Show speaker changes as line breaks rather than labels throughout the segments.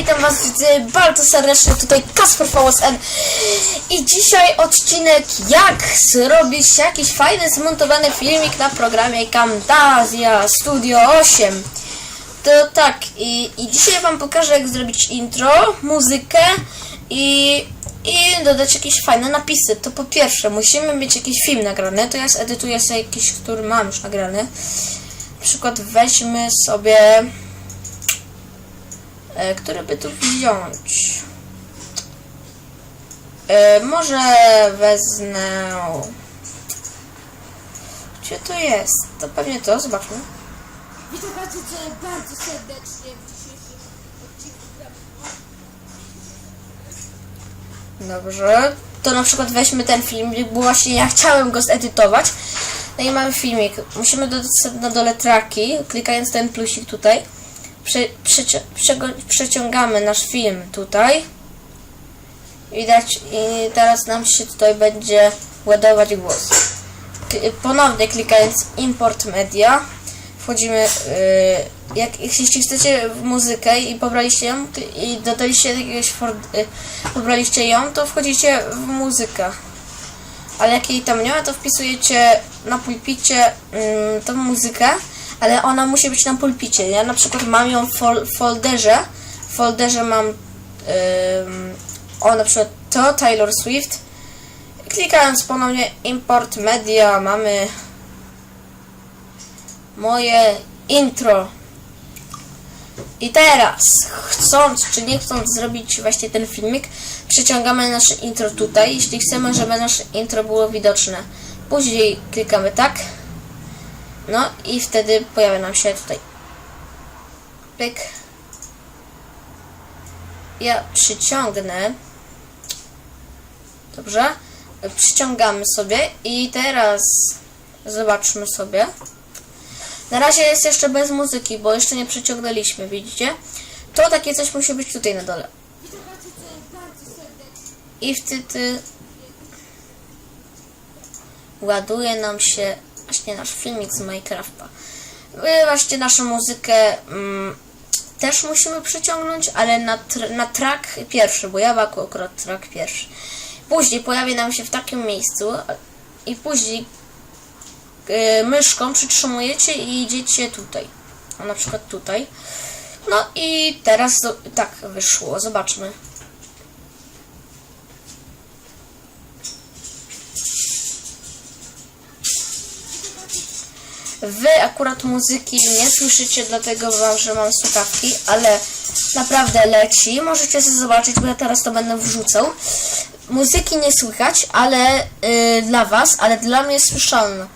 witam was bardzo serdecznie, tutaj Kasper VSN i dzisiaj odcinek jak zrobić jakiś fajny zmontowany filmik na programie Camtasia Studio 8 to tak, i, i dzisiaj wam pokażę jak zrobić intro, muzykę i, i dodać jakieś fajne napisy. To po pierwsze, musimy mieć jakiś film nagrany, to ja zedytuję sobie jakiś, który mam już nagrany. Na przykład weźmy sobie E, który by tu wziąć? E, może wezmę... Gdzie to jest? To pewnie to, zobaczmy.
Witam Was bardzo, serdecznie w dzisiejszym odcinku Gramy
Dobrze. To na przykład weźmy ten filmik, bo właśnie ja chciałem go zedytować. No i mamy filmik. Musimy dodać sobie na dole traki, klikając ten plusik tutaj. Przeciągamy nasz film tutaj. Widać i teraz nam się tutaj będzie ładować głos. Ponownie klikając import media wchodzimy y, jak jeśli chcecie w muzykę i pobraliście ją i dodaliście jakiegoś for, y, pobraliście ją to wchodzicie w muzykę ale jak jej tam nie ma to wpisujecie na pulpicie ym, tą muzykę ale ona musi być na pulpicie ja na przykład mam ją w fol, folderze w folderze mam ym, o na przykład to Taylor Swift klikając ponownie import media mamy moje intro. I teraz, chcąc czy nie chcąc zrobić właśnie ten filmik, przyciągamy nasze intro tutaj, jeśli chcemy, żeby nasze intro było widoczne. Później klikamy tak. No i wtedy pojawia nam się tutaj. Pyk. Ja przyciągnę. Dobrze. Przyciągamy sobie i teraz zobaczmy sobie. Na razie jest jeszcze bez muzyki, bo jeszcze nie przeciągnęliśmy, widzicie? To takie coś musi być tutaj na dole. I wtedy ładuje nam się właśnie nasz filmik z Minecrafta. My właśnie naszą muzykę mm, też musimy przeciągnąć, ale na, tr- na track pierwszy, bo ja mam akurat track pierwszy. Później pojawi nam się w takim miejscu a- i później y, myszką przytrzymujecie i idziecie tutaj. O, na przykład tutaj. No i teraz tak wyszło. Zobaczmy. Wy akurat muzyki nie słyszycie, dlatego wam, że mam słuchawki, ale naprawdę leci. Możecie sobie zobaczyć, bo ja teraz to będę wrzucał. Muzyki nie słychać, ale y, dla was, ale dla mnie jest słyszalne.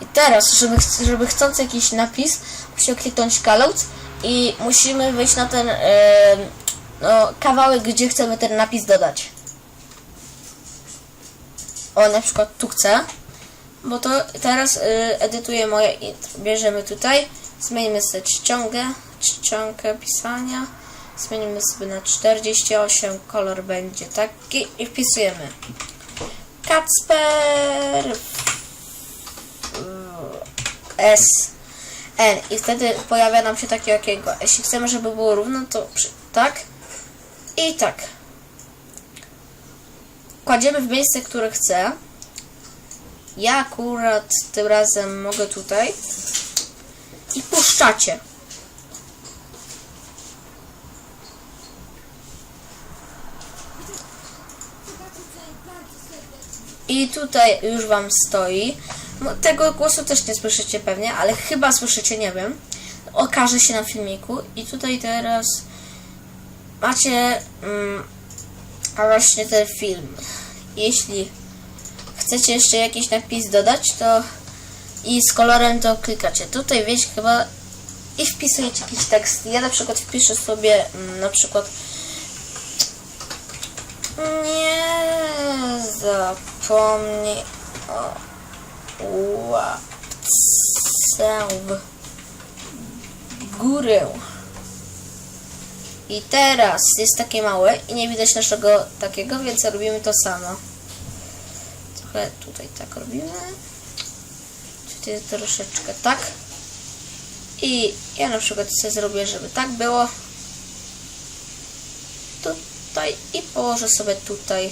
I teraz, żeby, żeby chcąc jakiś napis, musimy kliknąć callout i musimy wejść na ten y, no, kawałek, gdzie chcemy ten napis dodać. O, na przykład tu chcę. Bo to teraz y, edytuję moje intro. Bierzemy tutaj, zmienimy sobie czcionkę, czcionkę pisania. Zmienimy sobie na 48, kolor będzie taki i wpisujemy. Kacper S N i wtedy pojawia nam się takie okienko. Jeśli chcemy, żeby było równo, to przy, tak i tak. Kładziemy w miejsce, które chcę. Ja akurat tym razem mogę tutaj. I puszczacie. I tutaj już wam stoi. No, Tego głosu też nie słyszycie pewnie, ale chyba słyszycie, nie wiem. Okaże się na filmiku. I tutaj teraz macie mm, a właśnie ten film. Jeśli chcecie jeszcze jakiś napis dodać, to i z kolorem to klikacie. Tutaj wieś chyba i wpisujecie jakiś tekst. Ja na przykład wpiszę sobie mm, na przykład nie zapomnij o łapce w górę. I teraz jest takie małe i nie widać naszego takiego, więc robimy to samo. Tutaj tak robimy. Tutaj troszeczkę tak. I ja na przykład sobie zrobię, żeby tak było. tutaj i położę sobie tutaj.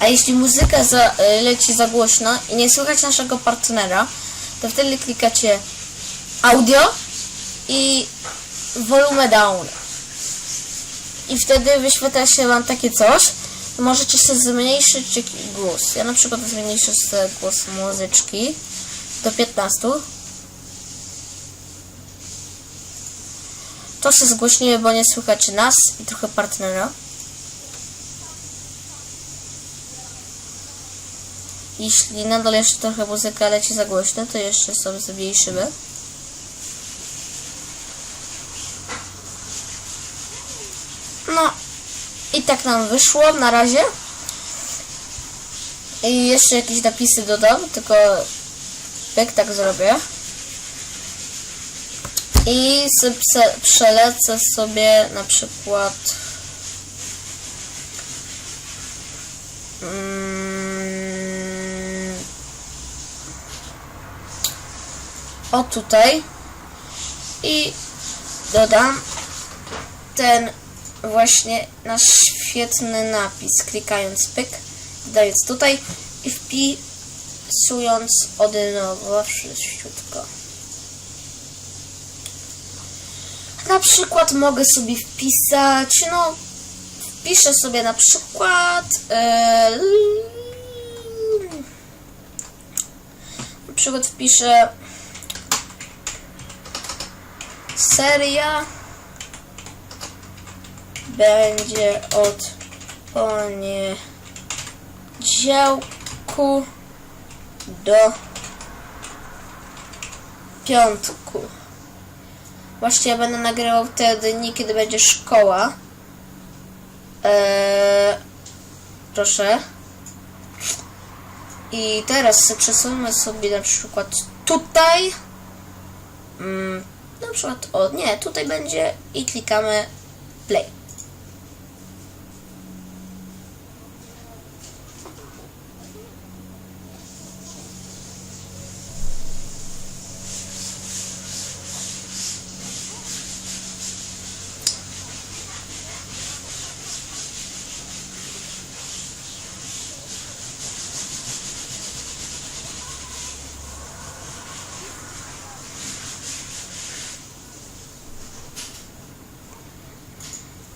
A jeśli muzyka za, leci za głośno i nie słychać naszego partnera, to wtedy klikacie audio i volume down. I wtedy wyświetla się wam takie coś. Możecie sobie zmniejszyć głos. Ja na przykład zmniejszę sobie głos muzyczki do 15. To się zgłośniły, bo nie słychać nas i trochę partnera. Jeśli nadal jeszcze trochę muzyka leci za głośno, to jeszcze sobie zmniejszymy. No i tak nam wyszło na razie. I jeszcze jakieś napisy dodam, tylko jak tak zrobię. I przelecę sobie na przykład mm, o tutaj i dodam ten właśnie nasz świetny napis, klikając pyk, dając tutaj i wpisując od nowa wszystko. Na przykład mogę sobie wpisać, no wpiszę sobie na przykład e, na przykład wpiszę seria będzie od poniedziałku do piątku. Właśnie ja będę nagrywał te dni, kiedy będzie szkoła. Eee, proszę. I teraz se przesuńmy sobie na przykład tutaj. Mm, na przykład, o nie, tutaj będzie i klikamy play.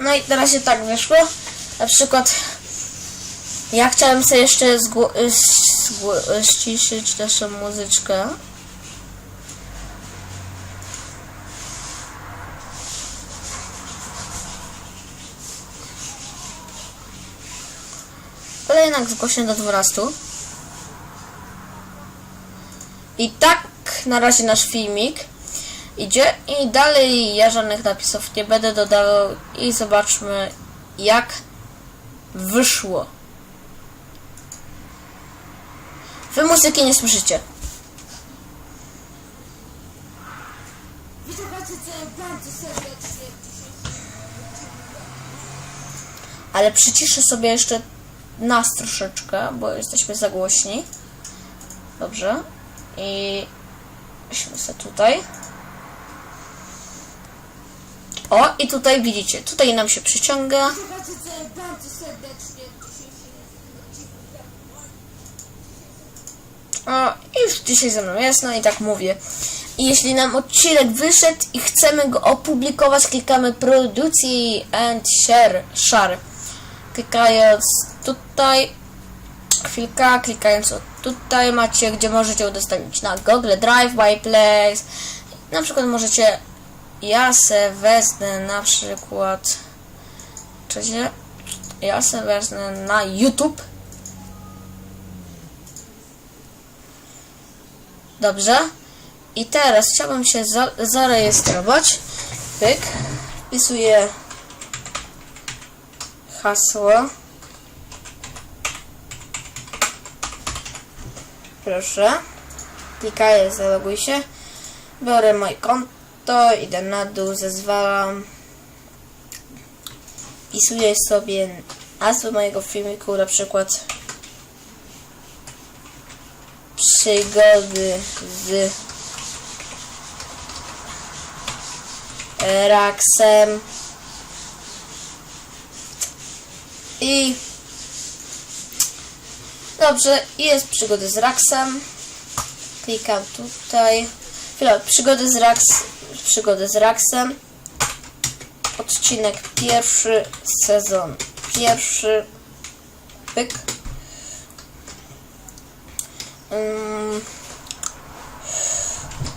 No i teraz się tak wyszło. Na przykład ja chciałem sobie jeszcze ściszyć naszą muzyczkę. Ale jednak zgłośnie do 12. I tak na razie nasz filmik idzie i dalej ja żadnych napisów nie będę dodawał i zobaczmy jak wyszło. Wy muzyki nie słyszycie. Ale przyciszę sobie jeszcze nas troszeczkę, bo jesteśmy za głośni. Dobrze. I weźmy sobie tutaj. O, i tutaj widzicie, tutaj nam się przyciąga. O, i już dzisiaj ze mną jest, no i tak mówię. I jeśli nam odcinek wyszedł i chcemy go opublikować, klikamy produkcji and share, share. Klikając tutaj, chwilka, klikając tutaj macie, gdzie możecie udostępnić na Google Drive, by Place. Na przykład możecie, ja se wezmę na przykład, czekajcie, ja se wezmę na YouTube. Dobrze. I teraz chciałbym się za zarejestrować. Pyk. Wpisuję hasło. Proszę. Klikaję zaloguj się. Biorę moje konto, idę na dół, zezwalam. Wpisuję sobie nazwę mojego filmiku, na przykład przygody z Raxem i dobrze, jest przygody z Raxem klikam tutaj. Chwila, przygody z Rax przygody z Raxem odcinek pierwszy sezon pierwszy. Pyk. Ym,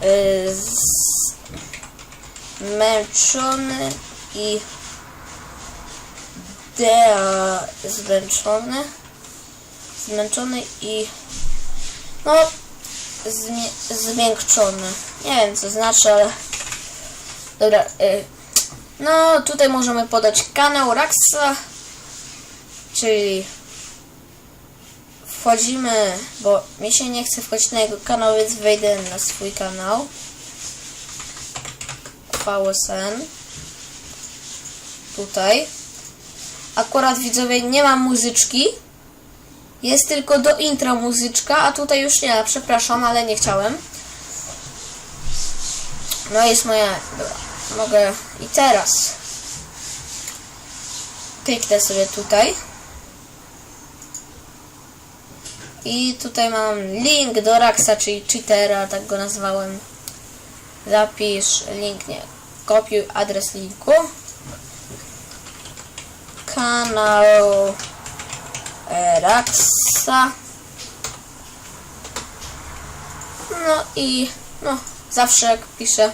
y, zmęczony i Dea zmęczony. Zmęczony i no zmiękczony. Nie wiem co znaczy, ale dobra y, no tutaj możemy podać kanał Raxa czyli wchodzimy, bo mi się nie chce wchodzić na jego kanał, więc wejdę na swój kanał. VSN. Tutaj. Akurat widzowie nie ma muzyczki. Jest tylko do intra muzyczka, a tutaj już nie. Przepraszam, ale nie chciałem. No jest moja. Dobra, mogę i teraz. Kliknę sobie tutaj. I tutaj mam link do Raxa, czyli cheatera, tak go nazwałem. Zapisz link, nie, kopiuj adres linku. Kanał e, Raxa. No i no, zawsze jak piszę,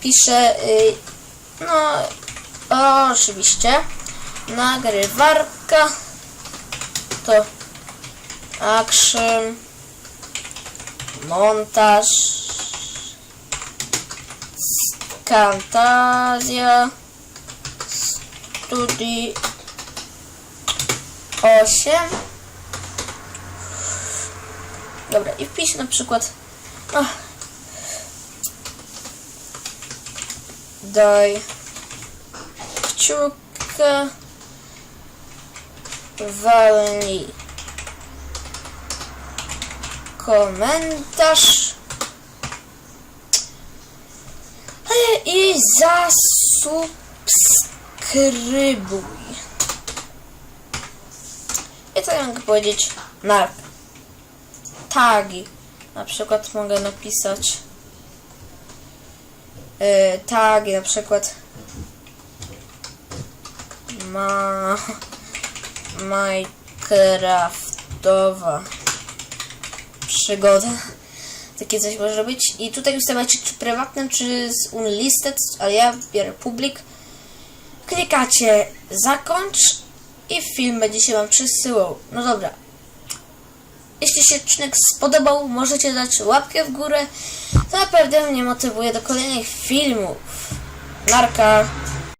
piszę, y, no oczywiście, nagrywarka, to action, montaż, Camtasia, Studi 8. Dobra, i wpisz na przykład ach, daj kciuka walnij komentarz i zasubskrybuj. I ja mogę powiedzieć? Na tagi. Na przykład mogę napisać e, tagi, na przykład ma Minecraftowa przygoda. Takie coś może być. I tutaj ustawiacie czy prywatne, czy z unlisted, ale ja biorę public. Klikacie zakończ i film będzie się Wam przesyłał. No dobra. Jeśli się odcinek spodobał, możecie dać łapkę w górę. To naprawdę mnie motywuje do kolejnych filmów. Narka.